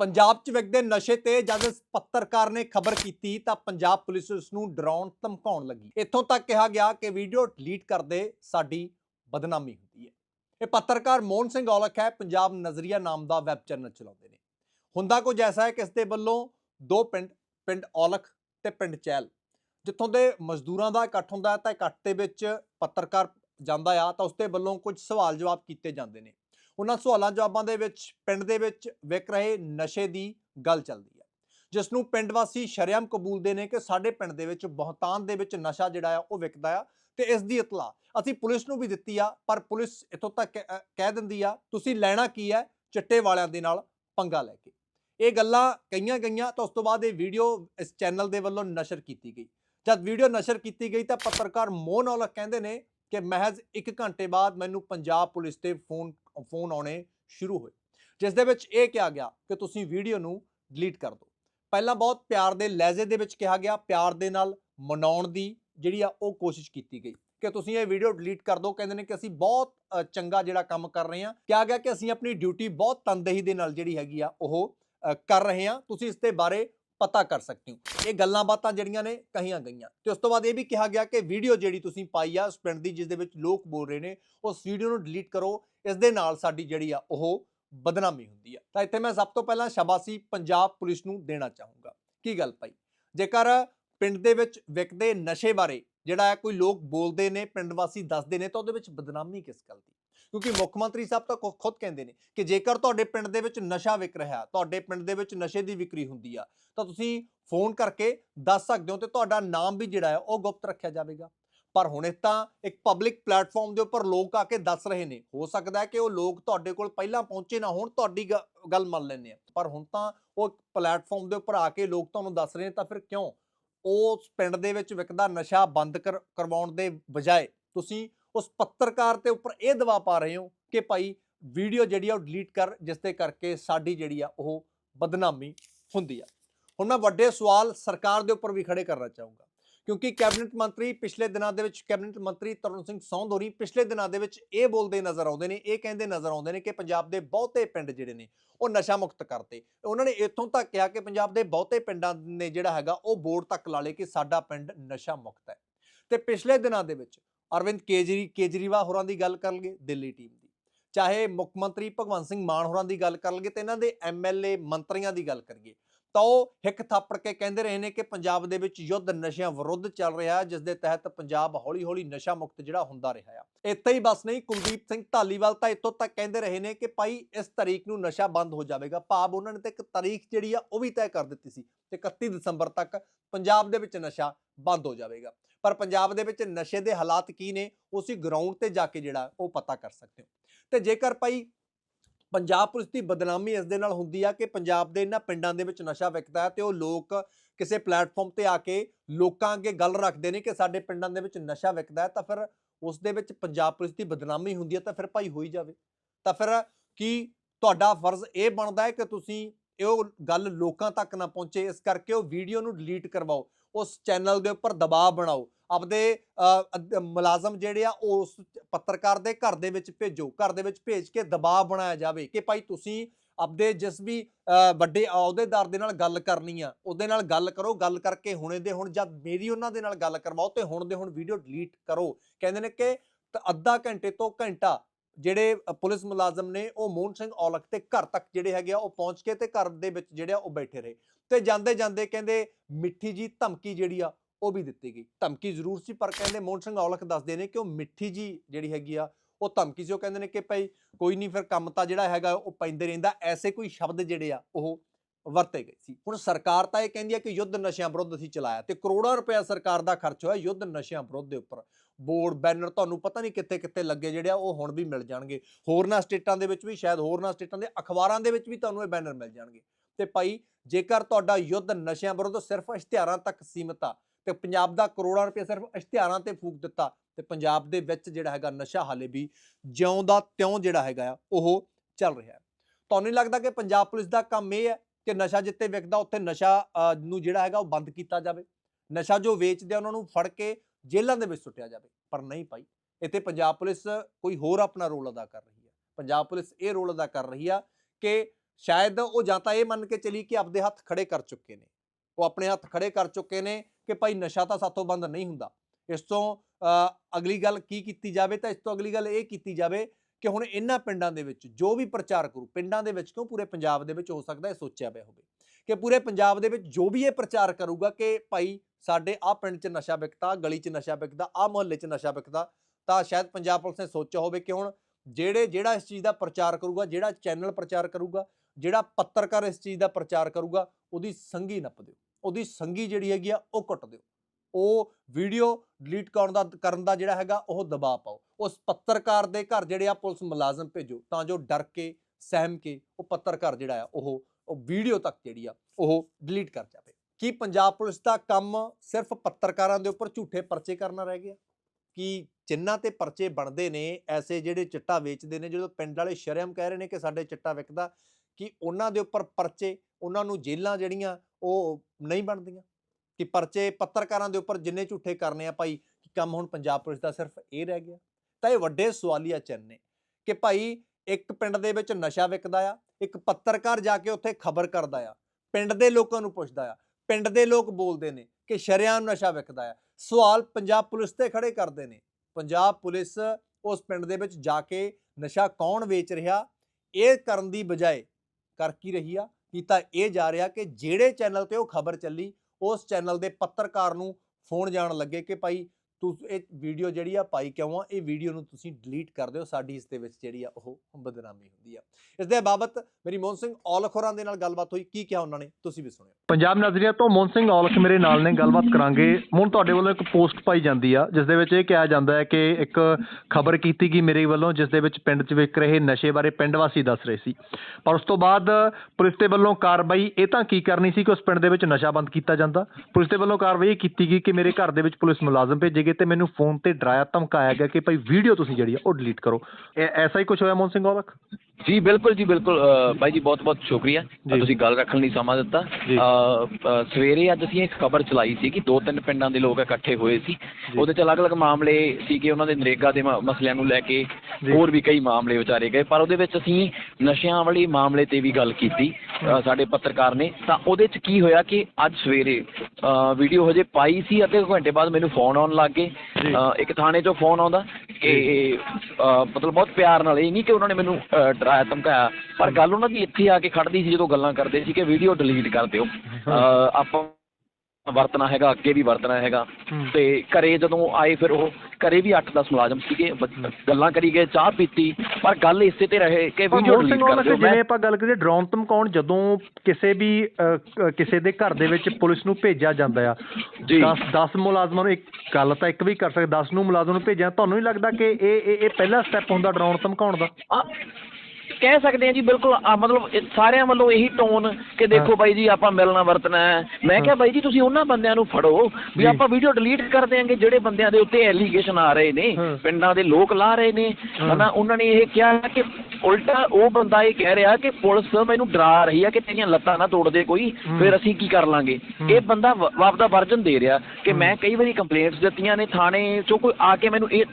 ਪੰਜਾਬ 'ਚ ਵਿਕਦੇ ਨਸ਼ੇ ਤੇ ਜਦ ਪੱਤਰਕਾਰ ਨੇ ਖਬਰ ਕੀਤੀ ਤਾਂ ਪੰਜਾਬ ਪੁਲਿਸ ਉਸ ਨੂੰ ਡਰਾਉਣ ਧਮਕਾਉਣ ਲੱਗੀ। ਇੱਥੋਂ ਤੱਕ ਕਿਹਾ ਗਿਆ ਕਿ ਵੀਡੀਓ ਡਿਲੀਟ ਕਰਦੇ ਸਾਡੀ ਬਦਨਾਮੀ ਹੁੰਦੀ ਹੈ। ਇਹ ਪੱਤਰਕਾਰ ਮੋਹਨ ਸਿੰਘ ਔਲਖ ਹੈ, ਪੰਜਾਬ ਨਜ਼ਰੀਆ ਨਾਮ ਦਾ ਵੈਬ ਚੈਨਲ ਚਲਾਉਂਦੇ ਨੇ। ਹੁੰਦਾ ਕੁਝ ਐਸਾ ਹੈ ਕਿ ਇਸ ਦੇ ਵੱਲੋਂ ਦੋ ਪਿੰਡ ਪਿੰਡ ਔਲਖ ਤੇ ਪਿੰਡ ਚਹਿਲ ਜਿੱਥੋਂ ਦੇ ਮਜ਼ਦੂਰਾਂ ਦਾ ਇਕੱਠ ਹੁੰਦਾ ਤਾਂ ਇਕੱਠ ਦੇ ਵਿੱਚ ਪੱਤਰਕਾਰ ਜਾਂਦਾ ਆ ਤਾਂ ਉਸ ਦੇ ਵੱਲੋਂ ਕੁਝ ਸਵਾਲ ਜਵਾਬ ਕੀਤੇ ਜਾਂਦੇ ਨੇ। ਉਹਨਾਂ ਸਵਾਲਾਂ ਜਵਾਬਾਂ ਦੇ ਵਿੱਚ, ਪਿੰਡ ਦੇ ਵਿੱਚ ਵਿਕ ਰਹੇ ਨਸ਼ੇ ਦੀ ਗੱਲ ਚੱਲਦੀ ਹੈ। ਜਿਸ ਨੂੰ ਪਿੰਡ ਵਾਸੀ ਸ਼ਰਿਆਮ ਕਬੂਲਦੇ ਨੇ ਕਿ ਸਾਡੇ ਪਿੰਡ ਦੇ ਵਿੱਚ ਬਹੁਤਾਨ ਦੇ ਵਿੱਚ ਨਸ਼ਾ ਜਿਹੜਾ ਆ, ਉਹ ਵਿਕਦਾ ਆ ਤੇ ਇਸ ਦੀ ਇਤਲਾਹ ਅਸੀਂ ਪੁਲਿਸ ਨੂੰ ਵੀ ਦਿੱਤੀ ਆ, ਪਰ ਪੁਲਿਸ ਇਥੋਂ ਤੱਕ ਕਹਿ- ਕਹਿ ਦਿੰਦੀ ਆ, ਤੁਸੀਂ ਲੈਣਾ ਕੀ ਹੈ? ਚਿੱਟੇ ਵਾਲਿਆਂ ਦੇ ਨਾਲ ਪੰਗਾ ਲੈ ਕੇ। ਇਹ ਗੱਲਾਂ ਕਈਆਂ ਗਈਆਂ ਤਾਂ ਉਸ ਤੋਂ ਬਾਅਦ ਇਹ ਵੀਡੀਓ ਇਸ ਚੈਨਲ ਦੇ ਵੱਲੋਂ ਨਸ਼ਰ ਕੀਤੀ ਗਈ। ਜਦ ਵੀਡੀਓ ਨਸ਼ਰ ਕੀਤੀ ਗਈ ਤਾਂ ਪੱਤਰਕਾਰ ਮੋਹਨ ਔਲਖ ਕਹਿੰਦੇ ਨੇ ਕਿ ਮਹਿਜ਼ 1 ਘੰਟੇ ਬਾਅਦ ਮੈਨੂੰ ਪੰਜਾਬ ਪੁਲਿਸ ਤੇ ਫੋਨ ਫੋਨ ਆਉਣੇ ਸ਼ੁਰੂ ਹੋਏ। ਜਿਸ ਦੇ ਵਿੱਚ ਇਹ ਕਿਹਾ ਗਿਆ ਕਿ ਤੁਸੀਂ ਵੀਡੀਓ ਨੂੰ ਡਿਲੀਟ ਕਰ ਦਿਓ। ਪਹਿਲਾਂ ਬਹੁਤ ਪਿਆਰ ਦੇ ਲਹਿਜੇ ਦੇ ਵਿੱਚ ਕਿਹਾ ਗਿਆ, ਪਿਆਰ ਦੇ ਨਾਲ ਮਨਾਉਣ ਦੀ ਜਿਹੜੀ ਆ ਉਹ ਕੋਸ਼ਿਸ਼ ਕੀਤੀ ਗਈ ਕਿ ਤੁਸੀਂ ਇਹ ਵੀਡੀਓ ਡਿਲੀਟ ਕਰ ਦਿਓ। ਕਹਿੰਦੇ ਨੇ ਕਿ ਅਸੀਂ ਬਹੁਤ ਚੰਗਾ ਜਿਹੜਾ ਕੰਮ ਕਰ ਰਹੇ ਹਾਂ। ਕਿਹਾ ਗਿਆ ਕਿ ਅਸੀਂ ਆਪਣੀ ਡਿਊਟੀ ਬਹੁਤ ਤਨਦੇਹੀ ਦੇ ਨਾਲ ਜਿਹੜੀ ਹੈਗੀ ਆ ਉਹ ਕਰ ਰਹੇ ਹਾਂ। ਤੁਸੀਂ ਇਸ ਦੇ ਬਾਰੇ ਪਤਾ ਕਰ ਸਕਦੇ ਹੋ। ਇਹ ਗੱਲਾਂ ਬਾਤਾਂ ਜਿਹੜੀਆਂ ਨੇ ਕਹੀਆਂ ਗਈਆਂ। ਤੇ ਉਸ ਤੋਂ ਬਾਅਦ ਇਹ ਵੀ ਕਿਹਾ ਗਿਆ ਕਿ ਵੀਡੀਓ ਜਿਹੜੀ ਤੁਸੀਂ ਪਾਈ ਆ ਉਸ ਪਿੰਡ ਦੀ ਜਿਸ ਦੇ ਵਿੱਚ ਲੋਕ ਬੋਲ ਰਹੇ ਨੇ, ਉਸ ਵੀਡੀਓ ਨੂੰ ਡਿਲੀਟ ਕਰੋ। ਇਸ ਦੇ ਨਾਲ ਸਾਡੀ ਜਿਹੜੀ ਆ ਉਹ ਬਦਨਾਮੀ ਹੁੰਦੀ ਆ। ਤਾਂ ਇੱਥੇ ਮੈਂ ਸਭ ਤੋਂ ਪਹਿਲਾਂ ਸ਼ਾਬਾਸ਼ੀ ਪੰਜਾਬ ਪੁਲਿਸ ਨੂੰ ਦੇਣਾ ਚਾਹੂੰਗਾ। ਕੀ ਗੱਲ ਭਾਈ? ਜੇਕਰ ਪਿੰਡ ਦੇ ਵਿੱਚ ਵਿਕਦੇ ਨਸ਼ੇ ਬਾਰੇ ਜਿਹੜਾ ਹੈ ਕੋਈ ਲੋਕ ਬੋਲਦੇ ਨੇ, ਪਿੰਡ ਵਾਸੀ ਦੱਸਦੇ ਨੇ ਤਾਂ ਉਹਦੇ ਵਿੱਚ ਬਦਨਾਮੀ ਕਿਸ ਗੱਲ ਦੀ? ਕਿਉਂਕਿ ਮੁੱਖ ਮੰਤਰੀ ਸਾਹਿਬ ਤਾਂ ਖੁਦ ਕਹਿੰਦੇ ਨੇ ਕਿ ਜੇਕਰ ਤੁਹਾਡੇ ਪਿੰਡ ਦੇ ਵਿੱਚ ਨਸ਼ਾ ਵਿਕ ਰਿਹਾ, ਤੁਹਾਡੇ ਪਿੰਡ ਦੇ ਵਿੱਚ ਨਸ਼ੇ ਦੀ ਵਿਕਰੀ ਹੁੰਦੀ ਆ, ਤਾਂ ਤੁਸੀਂ ਫੋਨ ਕਰਕੇ ਦੱਸ ਸਕਦੇ ਹੋ ਤੇ ਤੁਹਾਡਾ ਨਾਮ ਵੀ ਜਿਹੜਾ ਹੈ ਉਹ ਗੁਪਤ ਰੱਖਿਆ ਜਾਵੇਗਾ। ਪਰ ਹੁਣ ਇਹ ਤਾਂ ਇੱਕ ਪਬਲਿਕ ਪਲੇਟਫਾਰਮ ਦੇ ਉੱਪਰ ਲੋਕ ਆ ਕੇ ਦੱਸ ਰਹੇ ਨੇ। ਹੋ ਸਕਦਾ ਹੈ ਕਿ ਉਹ ਲੋਕ ਤੁਹਾਡੇ ਕੋਲ ਪਹਿਲਾਂ ਪਹੁੰਚੇ ਨਾ ਹੋਣ, ਤੁਹਾਡੀ ਗ- ਗੱਲ ਮੰਨ ਲੈਂਦੇ ਆ। ਪਰ ਹੁਣ ਤਾਂ ਉਹ ਪਲੇਟਫਾਰਮ ਦੇ ਉੱਪਰ ਆ ਕੇ ਲੋਕ ਤੁਹਾਨੂੰ ਦੱਸ ਰਹੇ ਨੇ ਤਾਂ ਫਿਰ ਕਿਉਂ? ਉਸ ਪਿੰਡ ਦੇ ਵਿੱਚ ਵਿਕਦਾ ਨਸ਼ਾ ਬੰਦ ਕਰ- ਕਰਵਾਉਣ ਦੇ ਬਜਾਏ ਤੁਸੀਂ ਉਸ ਪੱਤਰਕਾਰ ਤੇ ਉੱਪਰ ਇਹ ਦਬਾਅ ਪਾ ਰਹੇ ਹੋ ਕਿ ਭਾਈ ਵੀਡੀਓ ਜਿਹੜੀ ਆ ਉਹ ਡਿਲੀਟ ਕਰ, ਜਿਸ ਦੇ ਕਰਕੇ ਸਾਡੀ ਜਿਹੜੀ ਆ ਉਹ ਬਦਨਾਮੀ ਹੁੰਦੀ ਆ। ਹੁਣ ਮੈਂ ਵੱਡੇ ਸਵਾਲ ਸਰਕਾਰ ਦੇ ਉੱਪਰ ਵੀ ਖੜੇ ਕਰਨਾ ਚਾਹੂੰਗਾ। ਕਿਉਂਕਿ ਕੈਬਨਿਟ ਮੰਤਰੀ ਪਿਛਲੇ ਦਿਨਾਂ ਦੇ ਵਿੱਚ, ਕੈਬਨਿਟ ਮੰਤਰੀ ਤਰੁਣ ਸਿੰਘ ਸੌਂਦੋਰੀ ਪਿਛਲੇ ਦਿਨਾਂ ਦੇ ਵਿੱਚ ਇਹ ਬੋਲਦੇ ਨਜ਼ਰ ਆਉਂਦੇ ਨੇ, ਇਹ ਕਹਿੰਦੇ ਨਜ਼ਰ ਆਉਂਦੇ ਨੇ ਕਿ ਪੰਜਾਬ ਦੇ ਬਹੁਤੇ ਪਿੰਡ ਜਿਹੜੇ ਨੇ, ਉਹ ਨਸ਼ਾ ਮੁਕਤ ਕਰਤੇ। ਉਹਨਾਂ ਨੇ ਇੱਥੋਂ ਤੱਕ ਕਿਹਾ ਕਿ ਪੰਜਾਬ ਦੇ ਬਹੁਤੇ ਪਿੰਡਾਂ ਨੇ ਜਿਹੜਾ ਹੈਗਾ, ਉਹ ਬੋਰਡ ਤੱਕ ਲਾ ਲੇ ਕਿ ਸਾਡਾ ਪਿੰਡ ਨਸ਼ਾ ਮੁਕਤ ਹੈ। ਤੇ ਪਿਛਲੇ ਦਿਨਾਂ ਦੇ ਵਿੱਚ ਅਰਵਿੰਦ ਕੇਜਰੀ, ਕੇਜਰੀਵਾਲ ਹੋਰਾਂ ਦੀ ਗੱਲ ਕਰ ਲਈਏ ਦਿੱਲੀ ਟੀਮ ਦੀ। ਚਾਹੇ ਮੁੱਖ ਮੰਤਰੀ ਭਗਵੰਤ ਸਿੰਘ ਮਾਨ ਹੋਰਾਂ ਦੀ ਗੱਲ ਕਰ ਲਈਏ ਤੇ ਇਹਨਾਂ ਦੇ ਐਮਐਲਏ ਮੰਤਰੀਆਂ ਦੀ ਗੱਲ ਕਰੀਏ ਤਾਂ ਉਹ ਹਿੱਕ ਥਾਪੜ ਕੇ ਕਹਿੰਦੇ ਰਹੇ ਨੇ ਕਿ ਪੰਜਾਬ ਦੇ ਵਿੱਚ ਯੁੱਧ ਨਸ਼ਿਆਂ ਵਿਰੁੱਧ ਚੱਲ ਰਿਹਾ ਜਿਸ ਦੇ ਤਹਿਤ ਪੰਜਾਬ ਹੌਲੀ-ਹੌਲੀ ਨਸ਼ਾ ਮੁਕਤ ਜਿਹੜਾ ਹੁੰਦਾ ਰਿਹਾ ਆ। ਇੱਥੇ ਹੀ ਬਸ ਨਹੀਂ, ਕੁਲਦੀਪ ਸਿੰਘ ਢਾਲੀਵਾਲ ਤਾਂ ਇੱਥੋਂ ਤੱਕ ਕਹਿੰਦੇ ਰਹੇ ਨੇ ਕਿ ਭਾਈ ਇਸ ਤਰੀਕ ਨੂੰ ਨਸ਼ਾ ਬੰਦ ਹੋ ਜਾਵੇਗਾ। ਭਾਵ ਉਹਨਾਂ ਨੇ ਤਾਂ ਇੱਕ ਤਾਰੀਖ ਜਿਹੜੀ ਆ ਉਹ ਵੀ ਤੈਅ ਕਰ ਦਿੱਤੀ ਸੀ ਤੇ 31 ਦਸੰਬਰ ਤੱਕ ਪੰਜਾਬ ਦੇ ਵਿੱਚ ਨਸ਼ਾ ਬੰਦ ਹੋ ਜਾਵੇਗਾ। ਪਰ ਪੰਜਾਬ ਦੇ ਵਿੱਚ ਨਸ਼ੇ ਦੇ ਹਾਲਾਤ ਕੀ ਨੇ ਉਹ ਤੁਸੀਂ ਗਰਾਊਂਡ ਤੇ ਜਾ ਕੇ ਜਿਹੜਾ ਉਹ ਪਤਾ ਕਰ ਸਕਦੇ ਹੋ। ਤੇ ਜੇਕਰ ਭਾਈ ਪੰਜਾਬ ਪੁਲਿਸ ਦੀ ਬਦਨਾਮੀ ਇਸ ਦੇ ਨਾਲ ਹੁੰਦੀ ਆ ਕਿ ਪੰਜਾਬ ਦੇ ਇਹਨਾਂ ਪਿੰਡਾਂ ਦੇ ਵਿੱਚ ਨਸ਼ਾ ਵਿਕਦਾ ਹੈ ਤੇ ਉਹ ਲੋਕ ਕਿਸੇ ਪਲੇਟਫਾਰਮ ਤੇ ਆ ਕੇ ਲੋਕਾਂ ਅੱਗੇ ਗੱਲ ਰੱਖਦੇ ਨੇ ਕਿ ਸਾਡੇ ਪਿੰਡਾਂ ਦੇ ਵਿੱਚ ਨਸ਼ਾ ਵਿਕਦਾ ਹੈ, ਤਾਂ ਫਿਰ ਉਸ ਦੇ ਵਿੱਚ ਪੰਜਾਬ ਪੁਲਿਸ ਦੀ ਬਦਨਾਮੀ ਹੁੰਦੀ ਹੈ ਤਾਂ ਫਿਰ ਭਾਈ ਹੋਈ ਜਾਵੇ। ਤਾਂ ਫਿਰ ਕੀ ਤੁਹਾਡਾ ਫਰਜ਼ ਇਹ ਬਣਦਾ ਹੈ ਕਿ ਤੁਸੀਂ ਇਹ ਉਹ ਗੱਲ ਲੋਕਾਂ ਤੱਕ ਨਾ ਪਹੁੰਚੇ, ਇਸ ਕਰਕੇ ਉਹ ਵੀਡੀਓ ਨੂੰ ਡਿਲੀਟ ਕਰਵਾਓ, ਉਸ ਚੈਨਲ ਦੇ ਉੱਪਰ ਦਬਾਅ ਬਣਾਓ ਆਪਦੇ ਅ, ਮੁਲਾਜ਼ਮ ਜਿਹੜੇ ਆ ਉਹ ਉਸ ਪੱਤਰਕਾਰ ਦੇ ਘਰ ਦੇ ਵਿੱਚ ਭੇਜੋ ਘਰ ਦੇ ਵਿੱਚ ਭੇਜ ਕੇ ਦਬਾਅ ਬਣਾਇਆ ਜਾਵੇ ਕਿ ਭਾਈ ਤੁਸੀਂ ਆਪਦੇ ਜਿਸ ਵੀ ਵੱਡੇ ਅਹੁਦੇਦਾਰ ਦੇ ਨਾਲ ਗੱਲ ਕਰਨੀ ਆ ਉਹਦੇ ਨਾਲ ਗੱਲ ਕਰੋ ਗੱਲ ਕਰਕੇ ਹੁਣੇ ਦੇ ਹੁਣ ਜਦ ਮੇਰੀ ਉਹਨਾਂ ਦੇ ਨਾਲ ਗੱਲ ਕਰਵਾਓ ਤੇ ਹੁਣ ਦੇ ਹੁਣ ਵੀਡੀਓ ਡਿਲੀਟ ਕਰੋ। ਕਹਿੰਦੇ ਨੇ ਕਿ ਅੱਧਾ ਘੰਟੇ ਤੋਂ ਘੰਟਾ ਜਿਹੜੇ ਪੁਲਿਸ ਮੁਲਾਜ਼ਮ ਨੇ ਉਹ ਮੋਹਨ ਸਿੰਘ ਔਲਖ ਤੇ ਘਰ ਤੱਕ ਜਿਹੜੇ ਹੈਗੇ ਆ ਉਹ ਪਹੁੰਚ ਕੇ ਤੇ ਘਰ ਦੇ ਵਿੱਚ ਜਿਹੜੇ ਆ ਉਹ ਬੈਠੇ ਰਹੇ। ਤੇ ਜਾਂਦੇ ਜਾਂਦੇ ਕਹਿੰਦੇ ਮਿੱਠੀ ਜੀ ਧਮਕੀ ਜਿਹੜੀ ਆ ਉਹ ਵੀ ਦਿੱਤੀ ਗਈ। ਧਮਕੀ ਜ਼ਰੂਰ ਸੀ, ਪਰ ਕਹਿੰਦੇ ਮੋਹਨ ਸਿੰਘ ਔਲਖ ਦੱਸਦੇ ਨੇ ਕਿ ਉਹ ਮਿੱਠੀ ਜੀ ਜਿਹੜੀ ਹੈਗੀ ਆ, ਉਹ ਧਮਕੀ ਸੀ। ਉਹ ਕਹਿੰਦੇ ਨੇ ਕਿ ਭਾਈ ਕੋਈ ਨਹੀਂ ਫਿਰ ਕੰਮ ਤਾਂ ਜਿਹੜਾ ਹੈਗਾ ਉਹ ਪੈਂਦੇ ਰਹਿੰਦਾ, ਐਸੇ ਕੋਈ ਸ਼ਬਦ ਜਿਹੜੇ ਆ ਉਹ ਵਰਤੇ ਗਏ ਸੀ। ਹੁਣ ਸਰਕਾਰ ਤਾਂ ਇਹ ਕਹਿੰਦੀ ਹੈ ਕਿ ਯੁੱਧ ਨਸ਼ਿਆਂ ਵਿਰੁੱਧ ਅਸੀਂ ਚਲਾਇਆ ਤੇ ਕਰੋੜਾਂ ਰੁਪਏ ਸਰਕਾਰ ਦਾ ਖਰਚ ਹੋਇਆ ਯੁੱਧ ਨਸ਼ਿਆਂ ਵਿਰੁੱਧ ਦੇ ਉੱਪਰ। ਬੋਰਡ, ਬੈਨਰ ਤੁਹਾਨੂੰ ਪਤਾ ਨਹੀਂ ਕਿੱਥੇ ਕਿੱਥੇ ਲੱਗੇ ਜਿਹੜੇ ਆ, ਉਹ ਹੁਣ ਵੀ ਮਿਲ ਜਾਣਗੇ। ਹੋਰਨਾਂ ਸਟੇਟਾਂ ਦੇ ਵਿੱਚ ਵੀ, ਸ਼ਾਇਦ ਹੋਰਨਾਂ ਸਟੇਟਾਂ ਦੇ ਅਖਬਾਰਾਂ ਦੇ ਵਿੱਚ ਵੀ ਤੁਹਾਨੂੰ ਇਹ ਬੈਨਰ ਮਿਲ ਜਾਣਗੇ। ਤੇ ਭਾਈ ਜੇਕਰ ਤੁਹਾਡਾ ਯੁੱਧ ਨਸ਼ਿਆਂ ਵਿਰੁੱਧ ਸਿਰਫ ਇਸ਼ਤਿਹਾਰਾਂ ਤੱਕ ਸੀਮਤ ਆ ਤੇ ਪੰਜਾਬ ਦਾ ਕਰੋੜਾਂ ਰੁਪਏ ਸਿਰਫ ਇਸ਼ਤਿਹਾਰਾਂ ਤੇ ਫੂਕ ਦਿੱਤਾ ਤੇ ਪੰਜਾਬ ਦੇ ਵਿੱਚ ਜਿਹੜਾ ਹੈਗਾ ਨਸ਼ਾ ਹਾਲੇ ਵੀ ਜਿਉਂ ਦਾ ਤਿਉਂ ਜਿਹੜਾ ਹੈਗਾ ਆ, ਉਹ ਚੱਲ ਰਿਹਾ ਤੁਹਾਨੂੰ ਨਹੀਂ ਲੱਗਦਾ ਕਿ ਪੰਜਾਬ ਪੁਲਿਸ ਦਾ ਕੰਮ ਇਹ ਹੈ ਕਿ ਨਸ਼ਾ ਜਿੱਥੇ ਵਿਕਦਾ, ਉੱਥੇ ਨਸ਼ਾ ਨੂੰ ਜਿਹੜਾ ਹੈਗਾ ਉਹ ਬੰਦ ਕੀਤਾ ਜਾਵੇ? ਨਸ਼ਾ ਜੋ ਵੇਚਦੇ ਆ, ਉਹਨਾਂ ਨੂੰ ਫੜ ਕੇ ਜੇਲ੍ਹਾਂ ਦੇ ਵਿੱਚ ਸੁੱਟਿਆ ਜਾਵੇ? ਪਰ ਨਹੀਂ ਭਾਈ, ਇੱਥੇ ਪੰਜਾਬ ਪੁਲਿਸ ਕੋਈ ਹੋਰ ਆਪਣਾ ਰੋਲ ਅਦਾ ਕਰ ਰਹੀ ਹੈ। ਪੰਜਾਬ ਪੁਲਿਸ ਇਹ ਰੋਲ ਅਦਾ ਕਰ ਰਹੀ ਆ ਕਿ ਸ਼ਾਇਦ ਉਹ ਜਾਂ ਤਾਂ ਇਹ ਮੰਨ ਕੇ ਚਲੀ ਕਿ ਆਪਦੇ ਹੱਥ ਖੜੇ ਕਰ ਚੁੱਕੇ ਨੇ। ਉਹ ਆਪਣੇ ਹੱਥ ਖੜੇ ਕਰ ਚੁੱਕੇ ਨੇ ਕਿ ਭਾਈ ਨਸ਼ਾ ਤਾਂ ਸਾਤੋਂ ਬੰਦ ਨਹੀਂ ਹੁੰਦਾ। ਇਸ ਤੋਂ ਅਗਲੀ ਗੱਲ ਕੀ ਕੀਤੀ ਜਾਵੇ ਤਾਂ ਇਸ ਤੋਂ ਅਗਲੀ ਗੱਲ ਇਹ ਕੀਤੀ ਜਾਵੇ ਕਿ ਹੁਣ ਇਹਨਾਂ ਪਿੰਡਾਂ ਦੇ ਵਿੱਚ ਜੋ ਵੀ ਪ੍ਰਚਾਰ ਕਰੂ, ਪਿੰਡਾਂ ਦੇ ਵਿੱਚ ਕਿਉਂ ਪੂਰੇ ਪੰਜਾਬ ਦੇ ਵਿੱਚ ਹੋ ਸਕਦਾ ਇਹ ਸੋਚਿਆ ਪਿਆ ਹੋਵੇ। ਕਿ ਪੂਰੇ ਪੰਜਾਬ ਦੇ ਵਿੱਚ ਜੋ ਵੀ ਇਹ ਪ੍ਰਚਾਰ ਕਰੂਗਾ ਕਿ ਭਾਈ ਸਾਡੇ ਆਹ ਪਿੰਡ 'ਚ ਨਸ਼ਾ ਵਿਕਦਾ, ਗਲੀ 'ਚ ਨਸ਼ਾ ਵਿਕਦਾ, ਆਹ ਮੁਹੱਲੇ 'ਚ ਨਸ਼ਾ ਵਿਕਦਾ, ਤਾਂ ਸ਼ਾਇਦ ਪੰਜਾਬ ਪੁਲਿਸ ਨੇ ਸੋਚਿਆ ਹੋਵੇ ਕਿ ਹੁਣ ਜਿਹੜੇ, ਜਿਹੜਾ ਇਸ ਚੀਜ਼ ਦਾ ਪ੍ਰਚਾਰ ਕਰੂਗਾ, ਜਿਹੜਾ ਚੈਨਲ ਪ੍ਰਚਾਰ ਕਰੂਗਾ, ਜਿਹੜਾ ਪੱਤਰਕਾਰ ਇਸ ਚੀਜ਼ ਦਾ ਪ੍ਰਚਾਰ ਕਰੂਗਾ, ਉਹਦੀ ਸੰਗੀ ਨੱਪ ਦਿਓ। ਉਹਦੀ ਸੰਗੀ ਜਿਹੜੀ ਹੈਗੀ ਆ, ਉਹ ਕੱਟ ਦਿਓ। ਉਹ ਵੀਡੀਓ ਡਿਲੀਟ ਕਰਨ ਦਾ ਕਰਨ ਦਾ ਜਿਹੜਾ ਹੈਗਾ, ਉਹ ਦਬਾਅ ਪਾਓ। ਉਸ ਪੱਤਰਕਾਰ ਦੇ ਘਰ ਜਿਹੜੇ ਆ, ਪੁਲਿਸ ਮੁਲਾਜ਼ਮ ਭੇਜੋ, ਤਾਂ ਜੋ ਡਰ ਕੇ, ਸਹਿਮ ਕੇ ਉਹ ਪੱਤਰਕਾਰ ਜਿਹੜਾ ਆ, ਉਹ ਉਹ ਵੀਡੀਓ ਤੱਕ ਜਿਹੜੀ ਆ, ਉਹ ਡਿਲੀਟ ਕਰ ਜਾਵੇ। ਕੀ ਪੰਜਾਬ ਪੁਲਿਸ ਦਾ ਕੰਮ ਸਿਰਫ ਪੱਤਰਕਾਰਾਂ ਦੇ ਉੱਪਰ ਝੂਠੇ ਪਰਚੇ ਕਰਨਾ ਰਹਿ ਗਿਆ? ਕਿ ਜਿਨ੍ਹਾਂ ਤੇ ਪਰਚੇ ਬਣਦੇ ਨੇ, ਐਸੇ ਜਿਹੜੇ ਚਿੱਟਾ ਵੇਚਦੇ ਨੇ, ਜਦੋਂ ਪਿੰਡ ਵਾਲੇ ਸ਼ਰਮ ਕਹਿ ਰਹੇ ਨੇ ਕਿ ਸਾਡੇ ਚਿੱਟਾ ਵਿਕਦਾ, ਕਿ ਉਹਨਾਂ ਦੇ ਉੱਪਰ ਪਰਚੇ, ਉਹਨਾਂ ਨੂੰ ਜੇਲ੍ਹਾਂ ਜਿਹੜੀਆਂ ਉਹ ਨਹੀਂ ਬਣਦੀਆਂ। ਕਿ ਪਰਚੇ ਪੱਤਰਕਾਰਾਂ ਦੇ ਉੱਪਰ ਜਿੰਨੇ ਝੂਠੇ ਕਰਨੇ ਆ ਭਾਈ, ਕਿ ਕੰਮ ਹੁਣ ਪੰਜਾਬ ਪੁਲਿਸ ਦਾ ਸਿਰਫ ਇਹ ਰਹਿ ਗਿਆ। ਤਾਂ ਇਹ ਵੱਡੇ ਸਵਾਲੀਆ ਚਿੰਨ੍ਹ ਨੇ ਕਿ ਭਾਈ ਇੱਕ ਪਿੰਡ ਦੇ ਵਿੱਚ ਨਸ਼ਾ ਵਿਕਦਾ ਆ, ਇੱਕ ਪੱਤਰਕਾਰ ਜਾ ਕੇ ਉੱਥੇ ਖਬਰ ਕਰਦਾ ਆ, ਪਿੰਡ ਦੇ ਲੋਕਾਂ ਨੂੰ ਪੁੱਛਦਾ ਆ, ਪਿੰਡ ਦੇ ਲੋਕ ਬੋਲਦੇ ਨੇ ਕਿ ਸ਼ਰੇਆਮ ਨਸ਼ਾ ਵਿਕਦਾ ਆ। ਸਵਾਲ ਪੰਜਾਬ ਪੁਲਿਸ ਤੇ ਖੜੇ ਕਰਦੇ ਨੇ। ਪੰਜਾਬ ਪੁਲਿਸ ਉਸ ਪਿੰਡ ਦੇ ਵਿੱਚ ਜਾ ਕੇ ਨਸ਼ਾ ਕੌਣ ਵੇਚ ਰਿਹਾ, ਇਹ ਕਰਨ ਦੀ ਬਜਾਏ ਕਰ ਕੀ ਰਹੀ ਆ? ਕੀਤਾ। ਇਹ ਜਾ ਰਿਹਾ ਕਿ ਜਿਹੜੇ ਚੈਨਲ ਤੇ ਉਹ ਖਬਰ ਚੱਲੀ, ਉਸ ਚੈਨਲ ਦੇ ਪੱਤਰਕਾਰ ਨੂੰ ਫੋਨ ਜਾਣ ਲੱਗੇ ਕਿ ਭਾਈ ਤੂੰ ਇਹ ਵੀਡੀਓ ਜਿਹੜੀ ਆ ਪਾਈ ਕਿਉਂ ਆ? ਇਹ ਵੀਡੀਓ ਨੂੰ ਤੁਸੀਂ ਡਿਲੀਟ ਕਰ ਦਿਓ, ਸਾਡੀ ਇਸ ਦੇ ਵਿੱਚ ਜਿਹੜੀ ਆ ਉਹ ਬਦਨਾਮੀ ਹੁੰਦੀ ਆ। ਇਸ ਦੇ ਬਾਬਤ ਮੇਰੀ ਮੋਹਨ ਸਿੰਘ ਔਲਖ ਦੇ ਨਾਲ ਗੱਲਬਾਤ ਹੋਈ। ਕੀ ਕਿਹਾ ਉਹਨਾਂ ਨੇ? ਤੁਸੀਂ ਵੀ ਸੁਣਿਓ। ਪੰਜਾਬ ਨਜ਼ਰੀਆ ਤੋਂ ਮੋਹਨ ਸਿੰਘ ਔਲਖ ਮੇਰੇ ਨਾਲ ਨੇ, ਗੱਲਬਾਤ ਕਰਾਂਗੇ। ਮੋਹਨ, ਤੁਹਾਡੇ ਵੱਲੋਂ ਇੱਕ ਪੋਸਟ ਪਾਈ ਜਾਂਦੀ ਆ, ਜਿਸ ਦੇ ਵਿੱਚ ਇਹ ਕਿਹਾ ਜਾਂਦਾ ਹੈ ਕਿ ਇੱਕ ਖਬਰ ਕੀਤੀ ਗਈ ਮੇਰੇ ਵੱਲੋਂ, ਜਿਸ ਦੇ ਵਿੱਚ ਪਿੰਡ 'ਚ ਵਿਕ ਰਹੇ ਨਸ਼ੇ ਬਾਰੇ ਪਿੰਡ ਵਾਸੀ ਦੱਸ ਰਹੇ ਸੀ। ਪਰ ਉਸ ਤੋਂ ਬਾਅਦ ਪੁਲਿਸ ਦੇ ਵੱਲੋਂ ਕਾਰਵਾਈ, ਇਹ ਤਾਂ ਕੀ ਕਰਨੀ ਸੀ ਕਿ ਉਸ ਪਿੰਡ ਦੇ ਵਿੱਚ ਨਸ਼ਾ ਬੰਦ ਕੀਤਾ ਜਾਂਦਾ? ਪੁਲਿਸ ਦੇ ਵੱਲੋਂ ਕਾਰਵਾਈ ਇਹ ਕੀਤੀ ਗਈ ਕਿ ਮੇਰੇ ਘਰ ਦੇ ਵਿੱਚ ਪੁਲਿਸ ਮੁਲਾਜ਼ਮ ਭੇਜੇ ਗਏ ਤੇ ਮੈਨੂੰ ਫੋਨ ਤੇ ਡਰਾਇਆ ਧਮਕਾਇਆ ਗਿਆ ਕਿ ਭਾਈ ਵੀਡੀਓ ਤੁਸੀਂ ਜਿਹੜੀ ਆ ਉਹ ਡਿਲੀਟ ਕਰੋ। ਇਹ ਐਸਾ ਹੀ ਕੁਝ ਹੋਇਆ ਮੋਹਨ ਸਿੰਘ ਔਲਖ ਜੀ ਬਿਲਕੁਲ ਜੀ ਬਿਲਕੁਲ। ਬਾਈ ਜੀ ਬਹੁਤ ਬਹੁਤ ਸ਼ੁਕਰੀਆ। ਤੁਸੀਂ ਗੱਲ ਰੱਖਣ ਲਈ ਸਮਾਂ ਦਿੱਤਾ। ਸਵੇਰੇ ਅੱਜ ਅਸੀਂ ਇੱਕ ਖਬਰ ਚਲਾਈ ਸੀ ਕਿ ਦੋ ਤਿੰਨ ਪਿੰਡਾਂ ਦੇ ਲੋਕ ਇਕੱਠੇ ਹੋਏ ਸੀ। ਉਹਦੇ ਚ ਅਲੱਗ-ਅਲੱਗ ਮਾਮਲੇ ਸੀ ਕਿ ਉਹਨਾਂ ਦੇ ਨਰੇਗਾ ਦੇ ਮਸਲਿਆਂ ਨੂੰ ਲੈ ਕੇ। ਹੋਰ ਵੀ ਕਈ ਮਾਮਲੇ ਵਿਚਾਰੇ ਗਏ ਪਰ ਉਹਦੇ ਵਿੱਚ ਅਸੀਂ ਨਸ਼ਿਆਂ ਵਾਲੀ ਮਾਮਲੇ ਤੇ ਵੀ ਗੱਲ ਕੀਤੀ ਸਾਡੇ ਪੱਤਰਕਾਰ ਨੇ। ਤਾਂ ਉਹਦੇ ਚ ਕੀ ਹੋਇਆ ਕਿ ਅੱਜ ਸਵੇਰੇ ਵੀਡੀਓ ਹਜੇ ਪਾਈ ਸੀ ਅੱਧੇ ਕੁ ਘੰਟੇ ਬਾਅਦ ਮੈਨੂੰ ਫੋਨ ਆਉਣ ਲੱਗ ਗਏ। ਇੱਕ ਥਾਣੇ ਚੋਂ ਫੋਨ ਆਉਂਦਾ ਕਿ ਮਤਲਬ ਬਹੁਤ ਪਿਆਰ ਨਾਲ ਇਹ ਨਹੀਂ ਕਿ ਉਹਨਾਂ ਨੇ ਮੈਨੂੰ ਡਰਾਇਆ ਧਮਕਾਇਆ। ਪਰ ਗੱਲ ਉਹਨਾਂ ਦੀ ਇੱਥੇ ਆ ਕੇ ਖੜਦੀ ਸੀ ਜਦੋਂ ਗੱਲਾਂ ਕਰਦੇ ਸੀ ਕਿ ਵੀਡੀਓ ਡਿਲੀਟ ਕਰ ਦਿਓ। ਆਪਾਂ ਵਰਤਣਾ ਹੈਗਾ ਅੱਗੇ ਵੀ ਵਰਤਣਾ ਹੈਗਾ। ਤੇ ਘਰੇ ਜਦੋਂ ਆਏ ਫਿਰ ਉਹ ਘਰੇ ਵੀ 8-10 ਮੁਲਾਜ਼ਮ ਸੀਗੇ ਗੱਲਾਂ ਕਰੀ ਗਏ ਚਾਹ ਪੀਤੀ ਪਰ ਗੱਲ ਇਸੇ ਤੇ ਰਹੇ ਕਿ ਵੀਡੀਓ ਡਿਲੀਟ ਕਰ ਦਿਓ ਜਿਵੇਂ ਆਪਾਂ ਗੱਲ ਕਰੀਏ ਡਰਾਉਣ ਧਮਕਾਉਣ ਜਦੋਂ ਕਿਸੇ ਵੀ ਕਿਸੇ ਦੇ ਘਰ ਦੇ ਵਿੱਚ ਪੁਲਿਸ ਨੂੰ ਭੇਜਿਆ ਜਾਂਦਾ ਆ ਜੀ। 10 10 ਮੁਲਾਜ਼ਮਾਂ ਨੂੰ ਇੱਕ ਗੱਲ ਤਾਂ ਇੱਕ ਵੀ ਕਰ ਸਕਦੇ 10 ਨੂੰ ਮੁਲਾਜ਼ਮ ਨੂੰ ਭੇਜਿਆ ਤੁਹਾਨੂੰ ਨਹੀਂ ਲੱਗਦਾ ਕਿ ਇਹ ਇਹ ਪਹਿਲਾ ਸਟੈਪ ਹੁੰਦਾ ਡਰਾਉਣ ਧਮਕਾਉਣ ਦਾ? ਕਹਿ ਸਕਦੇ ਆ ਜੀ ਬਿਲਕੁਲ ਮਤਲਬ ਸਾਰਿਆਂ ਵੱਲੋਂ ਇਹੀ ਟੋਨ ਕਿ ਦੇਖੋ ਹਾਂ। ਬਾਈ ਜੀ ਆਪਾਂ ਮਿਲਣਾ ਵਰਤਣਾ ਹੈ ਮੈਂ ਕਿਹਾ ਬਾਈ ਜੀ ਤੁਸੀਂ ਉਹਨਾਂ ਬੰਦਿਆਂ ਨੂੰ ਫੜੋ ਵੀ। ਆਪਾਂ ਵੀਡੀਓ ਡਿਲੀਟ ਕਰ ਦਿਆਂਗੇ ਜਿਹੜੇ ਬੰਦਿਆਂ ਦੇ ਉੱਤੇ ਐਲੀਗੇਸ਼ਨ ਆ ਰਹੇ ਨੇ ਹਾਂ। ਪਿੰਡਾਂ ਦੇ ਲੋਕ ਲਾ ਰਹੇ ਨੇ ਹਾਂ। ਹਨਾ ਉਹਨਾਂ ਨੇ ਇਹ ਕਿਹਾ ਕਿ ਉਲਟਾ ਉਹ ਬੰਦਾ ਇਹ ਕਹਿ ਰਿਹਾ ਕਿ ਪੁਲਿਸ ਮੈਨੂੰ ਡਰਾ ਰਹੀ ਆ ਕਿ ਤੇਰੀਆਂ ਲੱਤਾਂ ਨਾ ਤੋੜ ਦੇ ਕੋਈ ਹੂੰ। ਫਿਰ ਅਸੀਂ ਕੀ ਕਰ ਲਾਂਗੇ ਹੂੰ। ਇਹ ਬੰਦਾ ਵ- ਆਪਦਾ ਵਰਜਨ ਦੇ ਰਿਹਾ ਕਿ ਹੂੰ। ਮੈਂ ਕਈ ਵਾਰੀ ਕੰਪਲੇਂਟਸ ਦਿੱਤੀਆਂ ਨੇ ਥਾਣੇ ਚੋਂ ਕੋਈ ਆ ਕੇ ਮੈਨੂੰ ਇਹ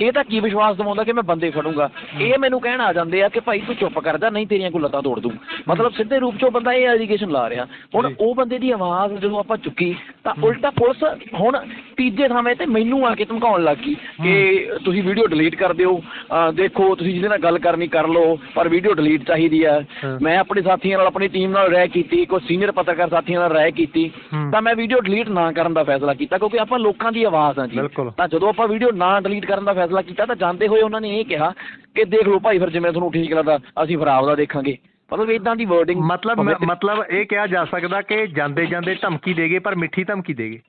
ਇਹ ਤਾਂ ਕੀ ਵਿਸ਼ਵਾਸ ਦਿਵਾਉਂਦਾ ਕਿ ਮੈਂ ਬੰਦੇ ਫੜੂੰਗਾ ਇਹ ਮੈਨੂੰ ਕਹਿਣ ਆ ਜਾਂਦੇ ਆ ਕਿ ਭਾਈ ਤੂੰ ਚੁੱਪ ਕਰ ਜਾ ਨਹੀਂ ਤੇਰੀਆਂ ਕੋਈ ਲੱਤਾਂ ਤੋੜ ਦੂੰ ਮਤਲਬ ਸਿੱਧੇ ਰੂਪ 'ਚੋਂ ਬੰਦਾ ਇਹ ਐਲੀਗੇਸ਼ਨ ਲਾ ਰਿਹਾ ਹੁਣ। ਉਹ ਬੰਦੇ ਦੀ ਆਵਾਜ਼ ਜਦੋਂ ਆਪਾਂ ਚੁੱਕੀ ਤਾਂ। ਉਲਟਾ ਪੁਲਿਸ ਹੁਣ ਤੀਜੇ ਥਾਵੇਂ ਤੇ ਮੈਨੂੰ ਆ ਕੇ ਧਮਕਾਉਣ ਲੱਗ ਗਈ ਕਿ ਤੁਸੀਂ ਵੀਡੀਓ ਡਿਲੀਟ ਕਰ ਦਿਓ ਦੇਖੋ ਤੁਸੀਂ ਜਿਹਦੇ ਨਾਲ ਗੱਲ ਕਰਨੀ ਕਰ ਲਓ ਪਰ ਵੀਡੀਓ ਡਿਲੀਟ ਚਾਹੀਦੀ ਆ ਹਾਂ। ਮੈਂ ਆਪਣੇ ਸਾਥੀਆਂ ਨਾਲ ਆਪਣੀ ਟੀਮ ਨਾਲ ਰਾਏ ਕੀਤੀ ਕੋਈ ਸੀਨੀਅਰ ਪੱਤਰਕਾਰ ਸਾਥੀਆਂ ਨਾਲ ਰਾਏ ਕੀਤੀ। ਤਾਂ ਮੈਂ ਵੀਡੀਓ ਡਿਲੀਟ ਨਾ ਕਰਨ ਦਾ ਫੈਸਲਾ ਕੀਤਾ ਕਿਉਂਕਿ ਆਪਾਂ ਲੋਕਾਂ ਦੀ ਆਵਾਜ਼ ਆ ਜੀ। ਤਾਂ ਜਦੋਂ ਆਪਾਂ ਵੀਡੀਓ ਨਾ ਡਿਲੀਟ ਕਰਨ ਦਾ ਫੈਸਲਾ ਕੀਤਾ ਤਾਂ ਜਾਂਦੇ ਹੋਏ ਉਹਨਾਂ ਨੇ ਇਹ ਕਿਹਾ ਕਿ ਦੇਖ ਲਓ ਭਾਈ ਫਿਰ ਜਿਵੇਂ ਤੁਹਾਨੂੰ ਠੀਕ ਲੱਗਦਾ ਅਸੀਂ ਫਿਰ ਆਪਦਾ ਦੇਖਾਂਗੇ। ਮਤਲਬ ਇਦਾਂ ਦੀ ਵਰਡਿੰਗ ਮਤਲਬ ਮਤਲਬ ਇਹ ਕਿਹਾ ਜਾ ਸਕਦਾ ਕਿ ਜਾਂਦੇ ਜਾਂਦੇ ਧਮਕੀ ਦੇਗੇ ਪਰ ਮਿੱਠੀ ਧਮਕੀ ਦੇਗੇ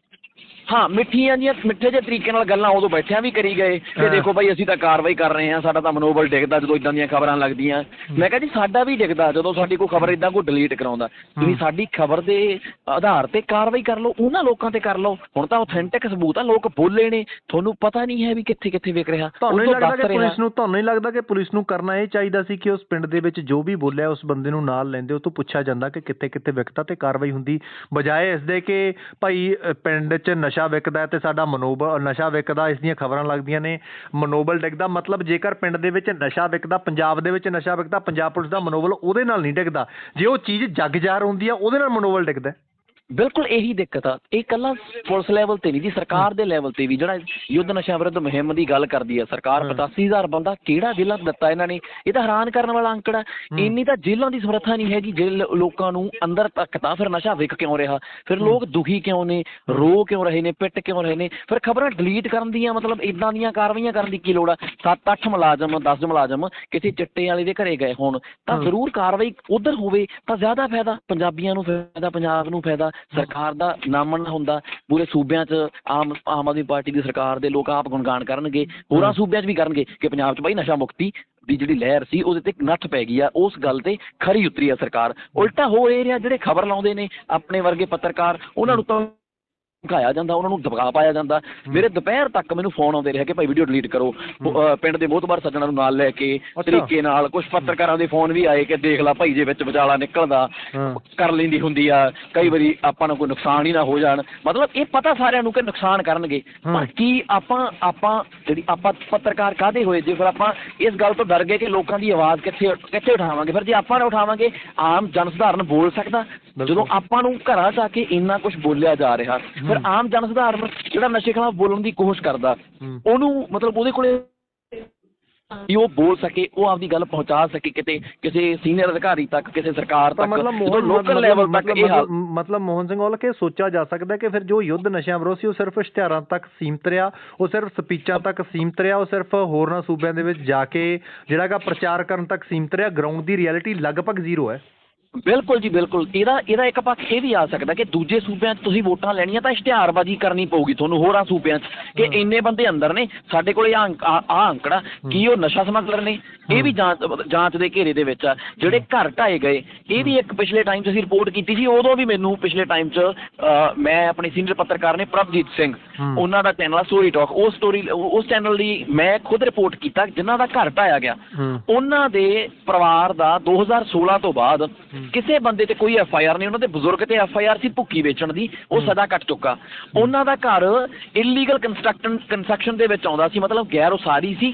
ਹਾਂ ਮਿੱਠੀਆਂ ਜੀਆਂ ਮਿੱਠੇ ਜਿਹੇ ਤਰੀਕੇ ਨਾਲ ਗੱਲਾਂ ਉਦੋਂ ਬੈਠਿਆਂ ਵੀ ਕਰੀ ਗਏ ਕਿ ਹਾਂ। ਦੇਖੋ ਭਾਈ ਅਸੀਂ ਤਾਂ ਕਾਰਵਾਈ ਕਰ ਰਹੇ ਹਾਂ ਸਾਡਾ ਤਾਂ ਮਨੋਬਲ ਡਿੱਗਦਾ ਜਦੋਂ ਇਦਾਂ ਦੀਆਂ ਖਬਰਾਂ ਲੱਗਦੀਆਂ ਮੈਂ ਕਿਹਾ ਜੀ ਸਾਡਾ ਵੀ ਡਿੱਗਦਾ ਜਦੋਂ ਸਾਡੀ ਕੋਈ ਖਬਰ ਇਦਾਂ ਕੋਈ ਡਿਲੀਟ ਕਰਾਉਂਦਾ ਤੁਸੀਂ ਹੂੰ। ਸਾਡੀ ਖਬਰ ਦੇ ਆਧਾਰ ਤੇ ਕਾਰਵਾਈ ਕਰ ਲਓ ਉਹਨਾਂ ਲੋਕਾਂ ਤੇ ਕਰ ਲਓ ਹੁਣ ਤਾਂ ਆਥੈਂਟਿਕ ਸਬੂਤ ਆ ਲੋਕ ਬੋਲੇ ਨੇ ਤੁਹਾਨੂੰ ਪਤਾ ਨਹੀਂ ਹੈ ਵੀ ਕਿੱਥੇ ਕਿੱਥੇ ਵਿਕ ਰਿਹਾ ਤੁਹਾਨੂੰ ਲੱਗਦਾ ਕਿ। ਪੁਲਿਸ ਨੂੰ ਤੁਹਾਨੂੰ ਨਹੀਂ ਲੱਗਦਾ ਕਿ ਪੁਲਿਸ ਨੂੰ ਕਰਨਾ ਇਹ ਚਾਹੀਦਾ ਸੀ ਕਿ ਉਸ ਪਿੰਡ ਦੇ ਵਿੱਚ ਜੋ ਵੀ ਬੋਲਿਆ ਉਸ ਬੰਦੇ ਨੂੰ ਨਾਲ ਲੈਂਦੇ ਉਹ ਤੋਂ ਪੁੱਛਿਆ ਜਾਂਦਾ ਕਿ ਕਿੱਥੇ ਕਿੱਥੇ ਵਿਕਤਾ ਤੇ ਕਾਰਵਾਈ ਹੁੰਦੀ ਬਜਾਏ ਇਸ ਦੇ ਕਿ ਭਾਈ ਪਿੰਡ 'ਚ ਨਸ਼ਾ ਵਿਕਦਾ ਤੇ ਸਾਡਾ ਮਨੋਬਲ ਨਸ਼ਾ ਵਿਕਦਾ, ਇਸ ਦੀਆਂ ਖਬਰਾਂ ਲੱਗਦੀਆਂ ਨੇ। ਮਨੋਬਲ ਡਿੱਗਦਾ, ਮਤਲਬ ਜੇਕਰ ਪਿੰਡ ਦੇ ਵਿੱਚ ਨਸ਼ਾ ਵਿਕਦਾ, ਪੰਜਾਬ ਦੇ ਵਿੱਚ ਨਸ਼ਾ ਵਿਕਦਾ, ਪੰਜਾਬ ਪੁਲਿਸ ਦਾ ਮਨੋਬਲ ਉਹਦੇ ਨਾਲ ਨਹੀਂ ਡਿੱਗਦਾ। ਜੇ ਉਹ ਚੀਜ਼ ਜੱਗ ਜਾਰ ਹੁੰਦੀ ਆ, ਉਹਦੇ ਨਾਲ ਮਨੋਬਲ ਡਿੱਗਦਾ। ਬਿਲਕੁਲ ਇਹੀ ਦਿੱਕਤ ਆ। ਇਹ ਕੱਲਾ ਪੁਲਿਸ ਲੈਵਲ ਤੇ ਨਹੀਂ ਜੀ ਸਰਕਾਰ ਦੇ ਲੈਵਲ ਤੇ ਵੀ। ਜਿਹੜਾ ਯੁੱਧ ਨਸ਼ਾ ਵਿਰੁੱਧ ਮੁਹਿੰਮ ਦੀ ਗੱਲ ਕਰਦੀ ਹੈ ਸਰਕਾਰ ਹਮ। 85000 ਬੰਦਾ ਕਿਹੜਾ ਜ਼ਿਲ੍ਹਾ ਦਿੱਤਾ ਇਹਨਾਂ ਨੇ? ਇਹ ਤਾਂ ਹੈਰਾਨ ਕਰਨ ਵਾਲਾ ਅੰਕੜਾ। ਇੰਨੀ ਤਾਂ ਜੇਲ੍ਹਾਂ ਦੀ ਸਮਰੱਥਾ ਨਹੀਂ ਹੈਗੀ ਜੇ ਲੋਕਾਂ ਨੂੰ ਅੰਦਰ ਤੱਕ ਤਾਂ ਫਿਰ ਨਸ਼ਾ ਵਿਕ ਕਿਉਂ ਰਿਹਾ? ਫਿਰ ਲੋਕ ਦੁਖੀ ਕਿਉਂ ਨੇ? ਰੋ ਕਿਉਂ ਰਹੇ ਨੇ? ਪਿੱਟ ਕਿਉਂ ਰਹੇ ਨੇ? ਫਿਰ ਖਬਰਾਂ ਡਿਲੀਟ ਕਰਨ ਦੀਆਂ ਮਤਲਬ ਇਦਾਂ ਦੀਆਂ ਕਾਰਵਾਈਆਂ ਕਰਨ ਦੀ ਕੀ ਲੋੜ ਆ? 7-8 ਮੁਲਾਜ਼ਮ 10 ਮੁਲਾਜ਼ਮ ਕਿਸੇ ਚਿੱਟੇ ਵਾਲੇ ਦੇ ਘਰੇ ਗਏ ਹੋਣ ਤਾਂ। ਜ਼ਰੂਰ ਕਾਰਵਾਈ ਉਧਰ ਹੋਵੇ ਤਾਂ ਜ਼ਿਆਦਾ ਫਾਇਦਾ ਪੰਜਾਬੀਆਂ ਨੂੰ ਫਾਇਦਾ ਪੰਜਾਬ ਨੂੰ ਫਾਇਦਾ। ਸਰਕਾਰ ਦਾ ਨਾਮਣ ਹੁੰਦਾ ਪੂਰੇ ਸੂਬਿਆਂ 'ਚ ਆਮ ਆਮ ਆਦਮੀ ਪਾਰਟੀ ਦੀ ਸਰਕਾਰ ਦੇ ਲੋਕ ਆਪ ਗੁਣਗਾਨ ਕਰਨਗੇ ਹੋਰਾਂ। ਸੂਬਿਆਂ 'ਚ ਵੀ ਕਰਨਗੇ ਕਿ ਪੰਜਾਬ 'ਚ ਬਾਈ ਨਸ਼ਾ ਮੁਕਤੀ ਦੀ ਜਿਹੜੀ ਲਹਿਰ ਸੀ ਉਹਦੇ ਤੇ ਨੱਠ ਪੈ ਗਈ ਆ ਉਸ ਗੱਲ ਤੇ ਖਰੀ ਉਤਰੀ ਆ ਸਰਕਾਰ। ਉਲਟਾ ਹੋ ਰਿਹਾ ਜਿਹੜੇ ਖਬਰ ਲਾਉਂਦੇ ਨੇ ਆਪਣੇ ਵਰਗੇ ਪੱਤਰਕਾਰ ਉਹਨਾਂ ਨੂੰ ਤਾਂ ਧਮਕਾਇਆ ਜਾਂਦਾ ਉਹਨਾਂ ਨੂੰ ਦਬਕਾ ਪਾਇਆ ਜਾਂਦਾ ਮੇਰੇ ਦੁਪਹਿਰ ਤੱਕ ਮੈਨੂੰ ਫੋਨ ਆਉਂਦੇ ਰਹੇ ਕਿ ਭਾਈ ਵੀਡੀਓ ਡਿਲੀਟ ਕਰੋ ਪਿੰਡ ਦੇ ਬਹੁਤ ਵਾਰ ਸੱਜਣਾ ਨੂੰ ਨਾਲ ਲੈ ਕੇ। ਤਰੀਕੇ ਨਾਲ ਕੁਝ ਪੱਤਰਕਾਰਾਂ ਦੇ ਫੋਨ ਵੀ ਆਏ ਕਿ ਦੇਖ ਲੈ ਭਾਈ ਜੇ ਵਿੱਚ ਵਿਚਾਲਾ ਨਿਕਲਦਾ। ਕਰ ਲੈਂਦੀ ਹੁੰਦੀ ਆ ਕਈ ਵਾਰੀ ਆਪਾਂ ਨੂੰ ਕੋਈ ਨੁਕਸਾਨ ਹੀ ਨਾ ਹੋ ਜਾਣ ਮਤਲਬ ਇਹ ਪਤਾ ਸਾਰਿਆਂ ਨੂੰ ਕਿ ਨੁਕਸਾਨ ਕਰਨਗੇ। ਪਰ ਕੀ ਆਪਾਂ ਆਪਾਂ ਜਿਹੜੀ ਆਪਾਂ ਪੱਤਰਕਾਰ ਕਾਦੇ ਹੋਏ ਜੇ ਫਿਰ ਆਪਾਂ ਇਸ ਗੱਲ ਤੋਂ ਡਰ ਗਏ ਕਿ ਲੋਕਾਂ ਦੀ ਆਵਾਜ਼ ਕਿੱਥੇ ਕਿੱਥੇ ਉਠਾਵਾਂਗੇ ਫਿਰ ਜੇ ਆਪਾਂ ਨਾ ਉਠਾਵਾਂਗੇ ਆਮ ਜਨ ਸਧਾਰਨ ਬੋਲ ਸਕਦਾ। ਜਦੋਂ ਆਪਾਂ ਨੂੰ ਘਰਾਂ 'ਚ ਆ ਕੇ ਇੰਨਾ ਕੁਝ ਬੋਲਿਆ ਜਾ ਰਿਹਾ ਫਿਰ ਆਮ ਜਨ ਸਧਾਰਨ ਜਿਹੜਾ ਨਸ਼ੇ ਖਿਲਾਫ ਬੋਲਣ ਦੀ ਕੋਸ਼ਿਸ਼ ਕਰਦਾ। ਉਹਨੂੰ ਮਤਲਬ ਉਹਦੇ ਕੋਲੇ ਵੀ ਉਹ ਬੋਲ ਸਕੇ ਉਹ ਆਪਦੀ ਗੱਲ ਪਹੁੰਚਾ ਸਕੇ ਕਿਤੇ ਕਿਸੇ ਸੀਨੀਅਰ ਅਧਿਕਾਰੀ ਤੱਕ ਕਿਸੇ ਸਰਕਾਰ ਤੱਕ ਮਤਲਬ ਜਦੋਂ ਲੋਕਲ ਲੈਵਲ ਤੱਕ ਇਹ ਮਤਲਬ- ਮੋਹਨ ਸਿੰਘ ਔਲਖ ਇਹ ਸੋਚਿਆ ਜਾ ਸਕਦਾ ਕਿ ਫਿਰ ਜੋ ਯੁੱਧ ਨਸ਼ਿਆਂ ਵਿਰੋਧ ਸੀ ਉਹ ਸਿਰਫ ਇਸ਼ਤਿਹਾਰਾਂ ਤੱਕ ਸੀਮਤ ਰਿਹਾ ਉਹ ਸਿਰਫ ਸਪੀਚਾਂ ਤੱਕ ਸੀਮਤ ਰਿਹਾ ਉਹ ਸਿਰਫ ਹੋਰਨਾਂ ਸੂਬਿਆਂ ਦੇ ਵਿੱਚ ਜਾ ਕੇ ਜਿਹੜਾਗਾ ਪ੍ਰਚਾਰ ਕਰਨ ਤੱਕ ਸੀਮਤ ਰਿਹਾ ਗਰਾਊਂਡ ਦੀ ਰਿਐਲਿਟੀ ਲਗਭਗ ਜ਼ੀਰੋ ਹੈ। ਬਿਲਕੁਲ ਜੀ ਬਿਲਕੁਲ। ਇਹਦਾ ਇਹਦਾ ਇੱਕ ਪੱਖ ਇਹ ਵੀ ਆ ਸਕਦਾ ਕਿ ਦੂਜੇ ਸੂਬਿਆਂ 'ਚ ਤੁਸੀਂ ਵੋਟਾਂ ਲੈਣੀਆਂ ਤਾਂ ਇਸ਼ਤਿਹਾਰਬਾਜ਼ੀ ਕਰਨੀ ਪਊਗੀ ਤੁਹਾਨੂੰ ਹੋਰਾਂ ਸੂਬਿਆਂ 'ਚ ਕਿ ਇੰਨੇ ਬੰਦੇ ਅੰਦਰ ਨੇ ਸਾਡੇ ਕੋਲੇ ਆ ਆ ਅੰਕੜਾ ਕੀ ਉਹ ਨਸ਼ਾ ਸਮਗਲਰ ਨੇ? ਇਹ ਵੀ ਜਾਂਚ ਜਾਂਚ ਦੇ ਘੇਰੇ ਦੇ ਵਿੱਚ ਆ। ਜਿਹੜੇ ਘਰ ਢਾਏ ਗਏ ਇਹ ਵੀ ਇੱਕ ਪਿਛਲੇ ਟਾਈਮ 'ਚ ਅਸੀਂ ਰਿਪੋਰਟ ਕੀਤੀ ਸੀ ਉਦੋਂ ਵੀ ਮੈਨੂੰ ਪਿਛਲੇ ਟਾਈਮ 'ਚ ਮੈਂ ਆਪਣੇ ਸੀਨੀਅਰ ਪੱਤਰਕਾਰ ਨੇ ਪ੍ਰਭਜੀਤ ਸਿੰਘ। ਉਹਨਾਂ ਦਾ ਚੈਨਲ ਆ ਸਟੋਰੀ ਟਾਕ ਉਹ ਸਟੋਰੀ ਉਸ ਚੈਨਲ ਦੀ ਮੈਂ ਖੁਦ ਰਿਪੋਰਟ ਕੀਤਾ ਜਿਨ੍ਹਾਂ ਦਾ ਘਰ ਢਾਇਆ ਗਿਆ। ਉਹਨਾਂ ਦੇ ਪਰਿਵਾਰ ਦਾ 2016 ਤੋਂ ਬਾਅਦ ਕਿਸੇ ਬੰਦੇ ਤੇ ਕੋਈ ਐਫ ਆਈ ਆਰ ਨਹੀਂ ਉਹਨਾਂ ਦੇ ਬਜ਼ੁਰਗ ਤੇ ਐਫ ਆਈ ਆਰ ਸੀ ਭੁੱਕੀ ਵੇਚਣ ਦੀ ਉਹ ਸਦਾ ਕੱਟ ਚੁੱਕਾ। ਉਹਨਾਂ ਦਾ ਘਰ ਇਲੀਗਲ ਕੰਸਟਰਕਸ਼ਨ ਕੰਸਟਰਕਸ਼ਨ ਦੇ ਵਿੱਚ ਆਉਂਦਾ ਸੀ ਮਤਲਬ ਗੈਰ ਉਸਾਰੀ ਸੀ।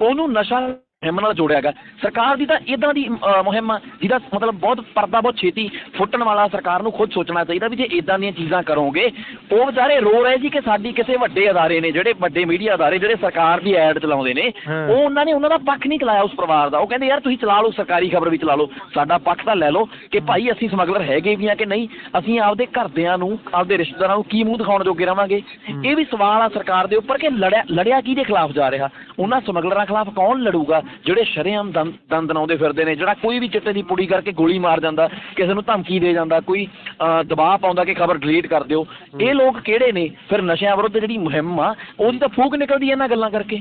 ਉਹਨੂੰ ਨਸ਼ਾ ਮੁਹਿੰਮ ਨਾਲ ਜੋੜਿਆ ਗਿਆ ਸਰਕਾਰ ਦੀ ਤਾਂ ਇਦਾਂ ਦੀ ਮੁਹਿੰਮ ਆ ਜਿਹਦਾ ਮਤਲਬ ਬਹੁਤ ਪਰਦਾ ਬਹੁਤ ਛੇਤੀ ਫੁੱਟਣ ਵਾਲਾ ਸਰਕਾਰ ਨੂੰ ਖੁਦ ਸੋਚਣਾ ਚਾਹੀਦਾ ਵੀ ਜੇ ਇਦਾਂ ਦੀਆਂ ਚੀਜ਼ਾਂ ਕਰੋਗੇ ਉਹ ਵਿਚਾਰੇ ਰੋ ਰਹੇ ਸੀ ਕਿ ਸਾਡੀ ਕਿਸੇ ਵੱਡੇ ਅਦਾਰੇ ਨੇ ਜਿਹੜੇ ਵੱਡੇ ਮੀਡੀਆ ਅਦਾਰੇ ਜਿਹੜੇ ਸਰਕਾਰ ਦੀ ਐਡ ਚਲਾਉਂਦੇ ਨੇ। ਉਹ ਉਹਨਾਂ ਨੇ ਉਹਨਾਂ ਦਾ ਪੱਖ ਨਹੀਂ ਚਲਾਇਆ ਉਸ ਪਰਿਵਾਰ ਦਾ। ਉਹ ਕਹਿੰਦੇ ਯਾਰ ਤੁਸੀਂ ਚਲਾ ਲਓ ਸਰਕਾਰੀ ਖਬਰ ਵੀ ਚਲਾ ਲਓ। ਸਾਡਾ ਪੱਖ ਤਾਂ ਲੈ ਲਓ ਕਿ ਭਾਈ ਅਸੀਂ ਸਮਗਲਰ ਹੈਗੇ ਵੀ ਆ ਕਿ ਨਹੀਂ? ਅਸੀਂ ਆਪਦੇ ਘਰਦਿਆਂ ਨੂੰ ਆਪਦੇ ਰਿਸ਼ਤੇਦਾਰਾਂ ਨੂੰ ਕੀ ਮੂੰਹ ਦਿਖਾਉਣ ਜੋਗੇ ਰਵਾਂਗੇ? ਇਹ ਵੀ ਸਵਾਲ ਆ ਸਰਕਾਰ ਦੇ ਉੱਪਰ ਕਿ ਲੜਿਆ ਲੜਿਆ ਕਿਹਦੇ ਖਿਲਾਫ ਜਾ ਰਿਹਾ? ਉਹਨਾਂ ਸਮਗਲਰਾਂ ਖਿਲਾਫ ਕੌਣ ਲੜੂਗਾ? ਜਿਹੜੇ ਸ਼ਰੇਆਮ ਦੰਦ ਦੰਦ ਨਾਉਂਦੇ ਫਿਰਦੇ ਨੇ ਜਿਹੜਾ ਕੋਈ ਵੀ ਚਿੱਟੇ ਦੀ ਪੁੜੀ ਕਰਕੇ ਗੋਲੀ ਮਾਰ ਜਾਂਦਾ ਕਿਸੇ ਨੂੰ ਧਮਕੀ ਦੇ ਜਾਂਦਾ ਕੋਈ ਅਹ, ਦਬਾਅ ਪਾਉਂਦਾ ਕਿ ਖਬਰ ਡਿਲੀਟ ਕਰ ਦਿਓ ਇਹ ਲੋਕ ਕਿਹੜੇ ਨੇ? ਫਿਰ ਨਸ਼ਿਆਂ ਵਿਰੁੱਧ ਜਿਹੜੀ ਮੁਹਿੰਮ ਆ ਉਹਦੀ ਤਾਂ ਫੂਕ ਨਿਕਲਦੀ ਇਹਨਾਂ ਗੱਲਾਂ ਕਰਕੇ।